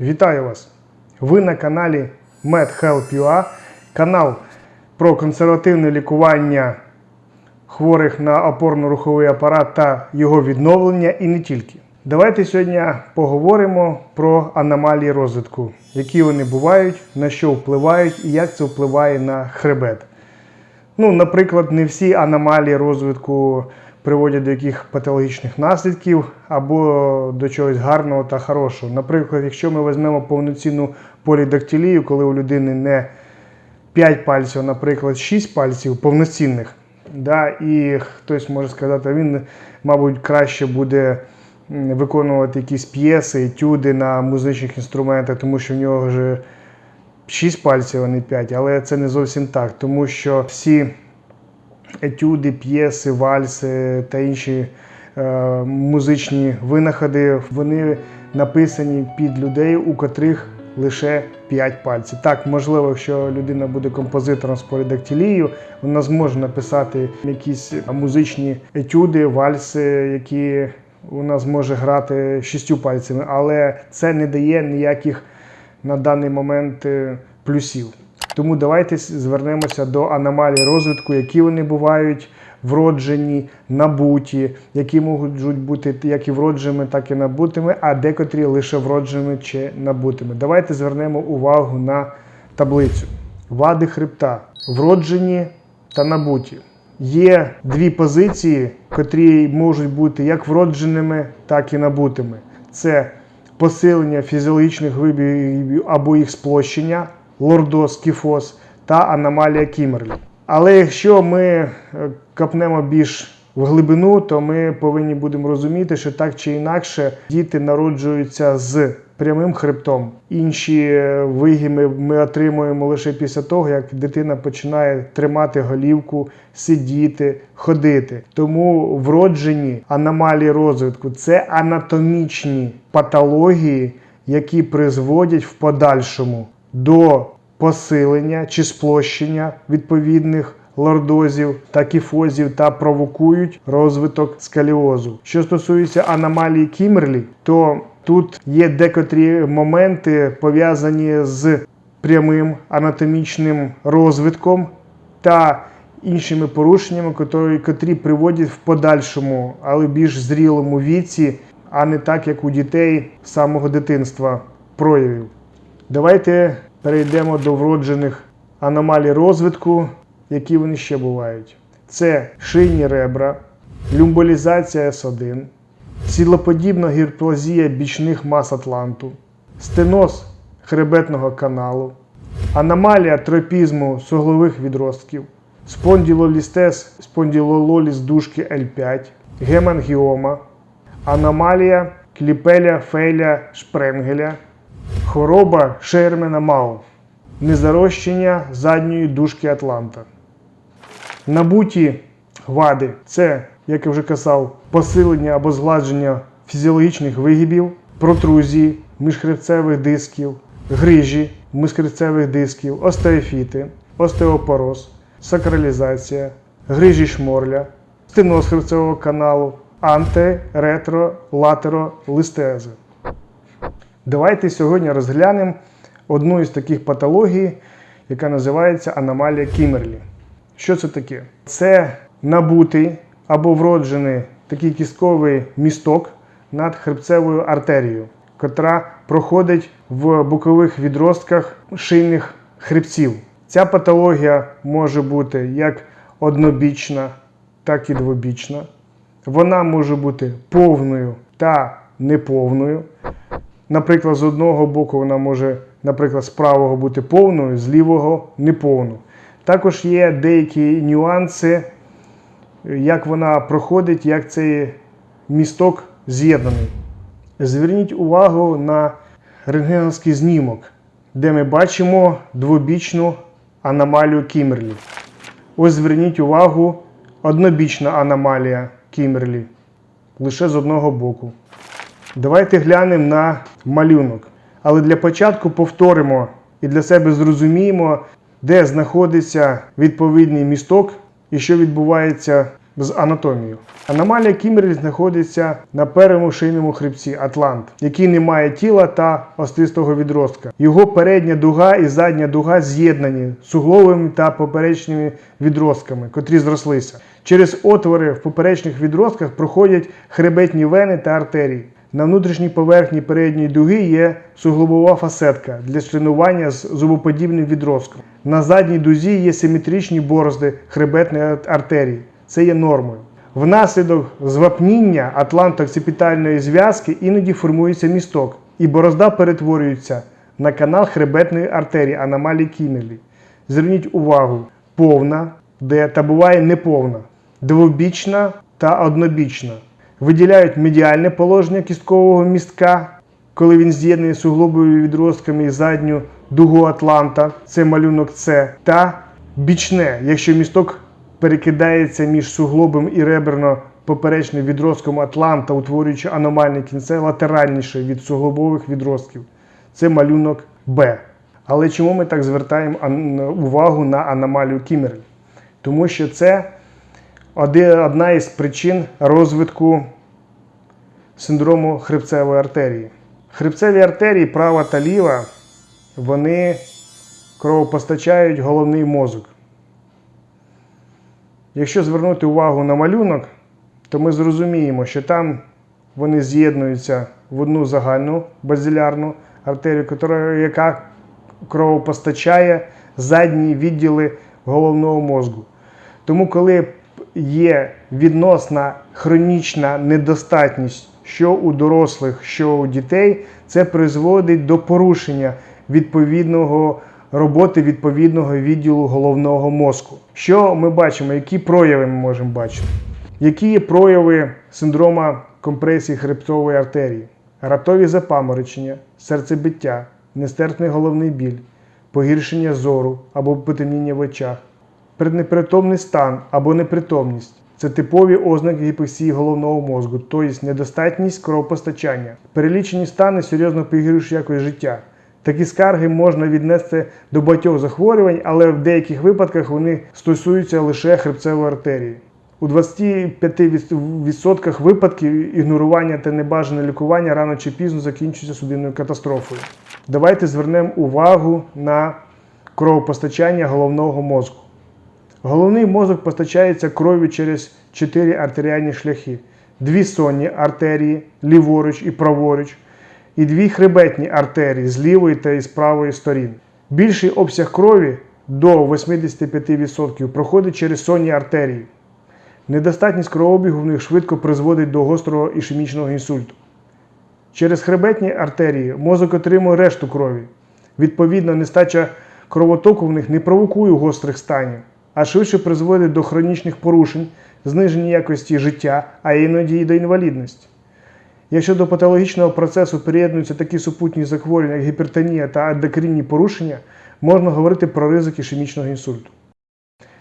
Вітаю вас! Ви на каналі MedHelp.ua, канал про консервативне лікування хворих на опорно-руховий апарат та його відновлення і не тільки. Давайте сьогодні поговоримо про аномалії розвитку, які вони бувають, на що впливають і як це впливає на хребет. Ну, наприклад, не всі аномалії розвитку приводять до яких патологічних наслідків або до чогось гарного та хорошого. Наприклад, якщо ми візьмемо повноцінну полідактилію, коли у людини не 5 пальців, а, наприклад, 6 пальців повноцінних, да, і хтось може сказати, він, мабуть, краще буде виконувати якісь п'єси, етюди на музичних інструментах, тому що в нього вже 6 пальців, а не 5, але це не зовсім так, тому що всі етюди, п'єси, вальси та інші е, музичні винаходи, вони написані під людей, у котрих лише 5 пальців. Так, можливо, якщо людина буде композитором з полідактилією, вона зможе написати якісь музичні етюди, вальси, які вона зможе грати шістю пальцями, але це не дає ніяких на даний момент е, плюсів. Тому давайте звернемося до аномалій розвитку, які вони бувають вроджені, набуті, які можуть бути як і вродженими, так і набутими, а декотрі лише вродженими чи набутими. Давайте звернемо увагу на таблицю. Вади хребта вроджені та набуті. Є дві позиції, котрі можуть бути як вродженими, так і набутими. Це посилення фізіологічних вибігів або їх сплощення, лордоз, кіфоз та аномалія Кімерлі. Але якщо ми е, копнемо більш в глибину, то ми повинні будемо розуміти, що так чи інакше діти народжуються з прямим хребтом. Інші е, вигими ми отримуємо лише після того, як дитина починає тримати голівку, сидіти, ходити. Тому вроджені аномалії розвитку це анатомічні патології, які призводять в подальшому до посилення чи сплощення відповідних лордозів та кіфозів та провокують розвиток скаліозу. Що стосується аномалії Кімерлі, то тут є декотрі моменти пов'язані з прямим анатомічним розвитком та іншими порушеннями, котрі, приводять в подальшому, але більш зрілому віці, а не так, як у дітей з самого дитинства проявів. Давайте перейдемо до вроджених аномалій розвитку, які вони ще бувають. Це шийні ребра, люмболізація С1, сідлоподібна гірплазія бічних мас атланту, стеноз хребетного каналу, аномалія тропізму суглових відростків, спонділолістез, спонділололіз дужки L5, гемангіома, аномалія кліпеля фейля шпренгеля, хвороба Шермена Мау, незарощення задньої дужки Атланта. Набуті вади це, як я вже казав, посилення або згладження фізіологічних вигибів, протрузії міжхребцевих дисків, грижі міжхребцевих дисків, остеофіти, остеопороз, сакралізація, грижі шморля, стеноз хребцевого каналу, анте, ретро, латеро, листези. Давайте сьогодні розглянемо одну із таких патологій, яка називається аномалія Кімерлі. Що це таке? Це набутий або вроджений такий кістковий місток над хребцевою артерією, котра проходить в бокових відростках шийних хребців. Ця патологія може бути як однобічна, так і двобічна. Вона може бути повною та неповною. Наприклад, з одного боку вона може, наприклад, з правого бути повною, з лівого неповною. Також є деякі нюанси, як вона проходить, як цей місток з'єднаний. Зверніть увагу на рентгеновський знімок, де ми бачимо двобічну аномалію Кімерлі. Ось зверніть увагу, однобічна аномалія Кімерлі. Лише з одного боку. Давайте глянемо на малюнок. Але для початку повторимо і для себе зрозуміємо, де знаходиться відповідний місток і що відбувається з анатомією. Аномалія Кімерлі знаходиться на першому шийному хребці Атлант, який не має тіла та остистого відростка. Його передня дуга і задня дуга з'єднані сугловими та поперечними відростками, котрі зрослися. Через отвори в поперечних відростках проходять хребетні вени та артерії. На внутрішній поверхні передньої дуги є суглобова фасетка для членування з зубоподібним відростком. На задній дузі є симетричні борозди хребетної артерії. Це є нормою. Внаслідок звапніння атлантоокципітальної зв'язки іноді формується місток, і борозда перетворюється на канал хребетної артерії аномалії Кімерлі. Зверніть увагу, повна, де та буває неповна, двобічна та однобічна. Виділяють медіальне положення кісткового містка, коли він з'єднаний суглобовими відростками і задню дугу Атланта, це малюнок С, та бічне, якщо місток перекидається між суглобом і реберно-поперечним відростком Атланта, утворюючи аномальне кінце латеральніше від суглобових відростків. Це малюнок Б. Але чому ми так звертаємо увагу на аномалію Кімерлі? Тому що це одна із причин розвитку синдрому хребцевої артерії. Хребцеві артерії права та ліва, вони кровопостачають головний мозок. Якщо звернути увагу на малюнок, то ми зрозуміємо, що там вони з'єднуються в одну загальну базилярну артерію, яка кровопостачає задні відділи головного мозку. Тому, коли є відносна хронічна недостатність що у дорослих, що у дітей, це призводить до порушення відповідного роботи відповідного відділу головного мозку. Що ми бачимо? Які прояви ми можемо бачити? Які є прояви синдрома компресії хребцової артерії? Ратові запаморочення, серцебиття, нестерпний головний біль, погіршення зору або потемніння в очах, преднепритомний стан або непритомність. Це типові ознаки гіпоксії головного мозку, тобто недостатність кровопостачання. Перелічені стани серйозно погіршують якість життя. Такі скарги можна віднести до багатьох захворювань, але в деяких випадках вони стосуються лише хребцевої артерії. У 25% випадків ігнорування та небажане лікування рано чи пізно закінчується судинною катастрофою. Давайте звернемо увагу на кровопостачання головного мозку. Головний мозок постачається кров'ю через чотири артеріальні шляхи: дві сонні артерії ліворуч і праворуч, і дві хребетні артерії з лівої та з правої сторін. Більший обсяг крові до 85% проходить через сонні артерії. Недостатність кровообігу в них швидко призводить до гострого ішемічного інсульту. Через хребетні артерії мозок отримує решту крові. Відповідно, нестача кровотоку в них не провокує гострих станів, а швидше призводить до хронічних порушень, зниження якості життя, а іноді і до інвалідності. Якщо до патологічного процесу приєднуються такі супутні захворювання, як гіпертонія та ендокринні порушення, можна говорити про ризик ішемічного інсульту.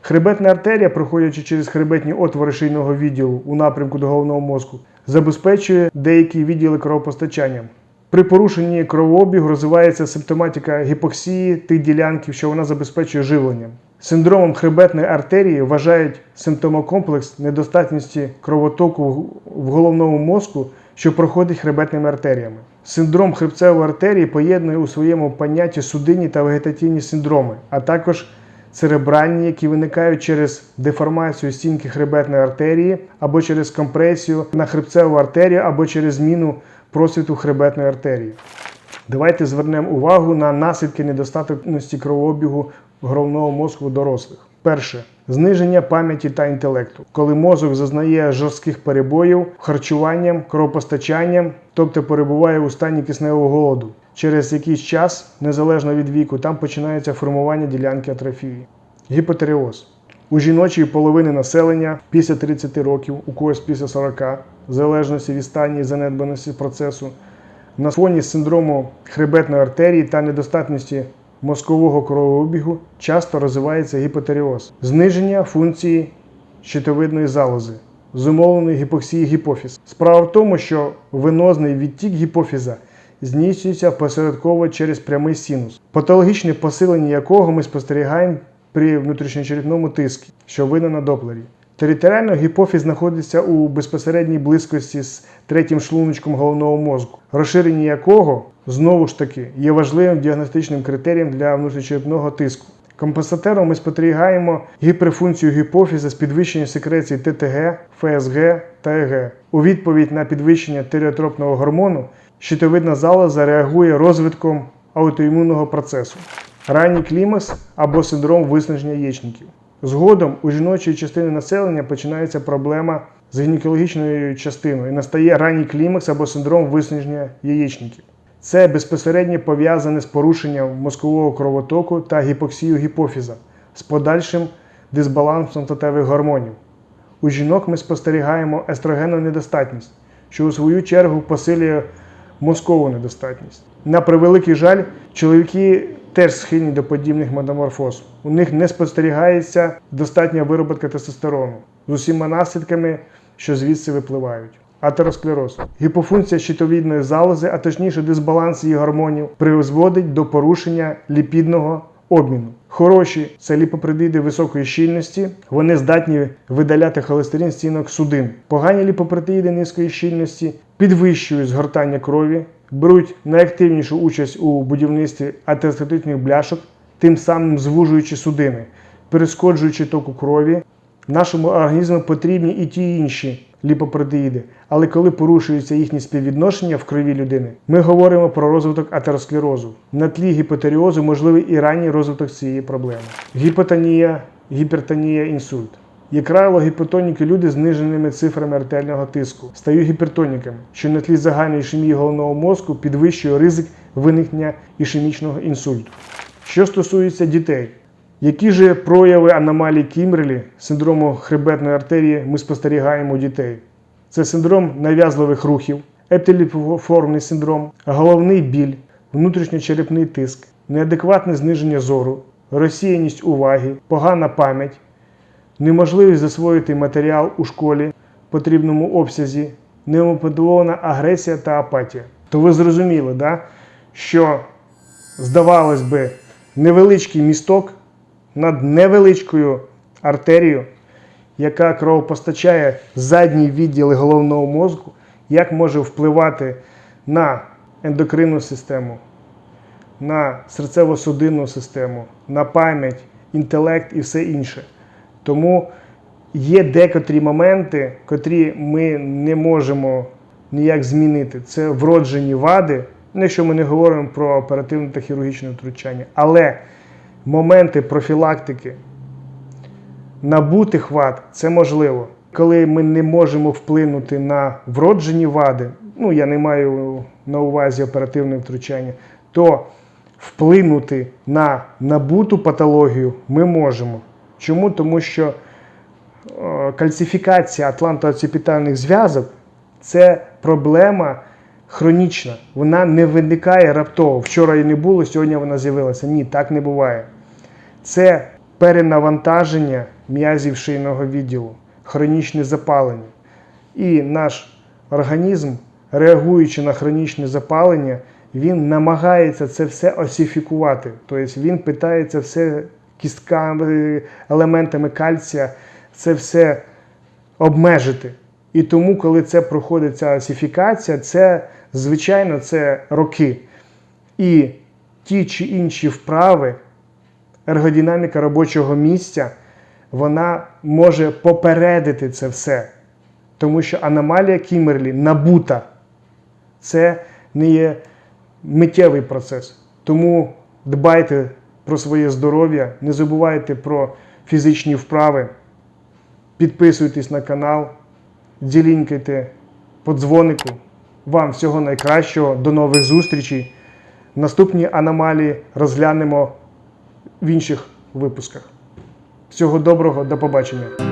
Хребетна артерія, проходячи через хребетні отвори шийного відділу у напрямку до головного мозку, забезпечує деякі відділи кровопостачанням. При порушенні кровообігу розвивається симптоматика гіпоксії тих ділянків, що вона забезпечує живленням. Синдромом хребетної артерії вважають симптомокомплекс недостатності кровотоку в головному мозку, що проходить хребетними артеріями. Синдром хребцевої артерії поєднує у своєму понятті судинні та вегетаційні синдроми, а також церебральні, які виникають через деформацію стінки хребетної артерії або через компресію на хребцеву артерію, або через зміну просвіту хребетної артерії. Давайте звернемо увагу на наслідки недостатності кровообігу головного мозку дорослих. Перше зниження пам'яті та інтелекту, коли мозок зазнає жорстких перебоїв харчуванням, кровопостачанням, тобто перебуває у стані кисневого голоду. Через якийсь час, незалежно від віку, там починається формування ділянки атрофії. Гіпотереоз. У жіночої половини населення після 30 років, у когось після 40, в залежності від стані і занедбаності процесу, на фоні синдрому хребетної артерії та недостатності мозкового кровообігу часто розвивається гіпотереоз, зниження функції щитовидної залози, зумовленої гіпоксії гіпофіз. Справа в тому, що венозний відтік гіпофіза здійснюється посередково через прямий синус, патологічне посилення якого ми спостерігаємо при внутрішньочерепному тиску, що видно на доплері. Територіально гіпофіз знаходиться у безпосередній близькості з третім шлуночком головного мозку, розширення якого знову ж таки є важливим діагностичним критерієм для внутрішньочерепного тиску. Компенсатором ми спостерігаємо гіперфункцію гіпофіза з підвищенням секреції ТТГ, ФСГ та ЕГ. У відповідь на підвищення тиреотропного гормону щитовидна залоза реагує розвитком аутоімунного процесу, ранній клімакс або синдром виснаження яєчників. Згодом у жіночої частини населення починається проблема з гінекологічною частиною і настає ранній клімакс або синдром виснаження яєчників. Це безпосередньо пов'язане з порушенням мозкового кровотоку та гіпоксією гіпофіза з подальшим дисбалансом статевих гормонів. У жінок ми спостерігаємо естрогенну недостатність, що у свою чергу посилює мозкову недостатність. На превеликий жаль, чоловіки теж схильні до подібних метаморфоз. У них не спостерігається достатня вироботка тестостерону з усіма наслідками, що звідси випливають. Атеросклероз. Гіпофункція щитовідної залози, а точніше дисбаланс її гормонів, призводить до порушення ліпідного обміну. Хороші це ліпопридиди високої щільності, вони здатні видаляти холестерин стінок судин. Погані ліпопротеїди низької щільності підвищують згортання крові, беруть найактивнішу участь у будівництві атеросклеротичних бляшок, тим самим звужуючи судини, перешкоджуючи току крові. Нашому організму потрібні і ті інші ліпопротеїди, але коли порушується їхнє співвідношення в крові людини, ми говоримо про розвиток атеросклерозу. На тлі гіпотеріозу можливий і ранній розвиток цієї проблеми. Гіпотонія, гіпертонія, інсульт. Як правило, гіпотоніки люди з зниженими цифрами артеріального тиску стають гіпертоніками, що на тлі загальної ішемії головного мозку підвищує ризик виникнення ішемічного інсульту. Що стосується дітей, які ж прояви аномалій Кімберлі, синдрому хребетної артерії ми спостерігаємо у дітей? Це синдром нав'язливих рухів, епітеліформний синдром, головний біль, внутрішньочерепний тиск, неадекватне зниження зору, розсіяність уваги, погана пам'ять, неможливість засвоїти матеріал у школі в потрібному обсязі, немотивована агресія та апатія. То ви зрозуміли, да? що, здавалось би, невеличкий місток над невеличкою артерією, яка кровопостачає задні відділи головного мозку, як може впливати на ендокринну систему, на серцево-судинну систему, на пам'ять, інтелект і все інше. Тому є декотрі моменти, котрі ми не можемо ніяк змінити. Це вроджені вади, якщо ми не говоримо про оперативне та хірургічне втручання. Але моменти профілактики набутих вад це можливо. Коли ми не можемо вплинути на вроджені вади, ну я не маю на увазі оперативне втручання, то вплинути на набуту патологію ми можемо. Чому? Тому що е, кальцифікація атлантооцепітальних зв'язок це проблема хронічна. Вона не виникає раптово. Вчора її не було, сьогодні вона з'явилася. Ні, так не буває. Це перенавантаження м'язів шийного відділу, хронічне запалення. І наш організм, реагуючи на хронічне запалення, він намагається це все осифікувати. Тобто він питається все кістками, елементами кальція, це все обмежити. І тому, коли це проходить ця осифікація, це, звичайно, це роки. І ті чи інші вправи, ергодинаміка робочого місця, вона може попередити це все. Тому що аномалія Кімерлі набута. Це не є миттєвий процес. Тому дбайте про своє здоров'я, не забувайте про фізичні вправи, підписуйтесь на канал, ділінькайте по дзвонику. Вам всього найкращого, до нових зустрічей. Наступні аномалії розглянемо в інших випусках. Всього доброго, до побачення.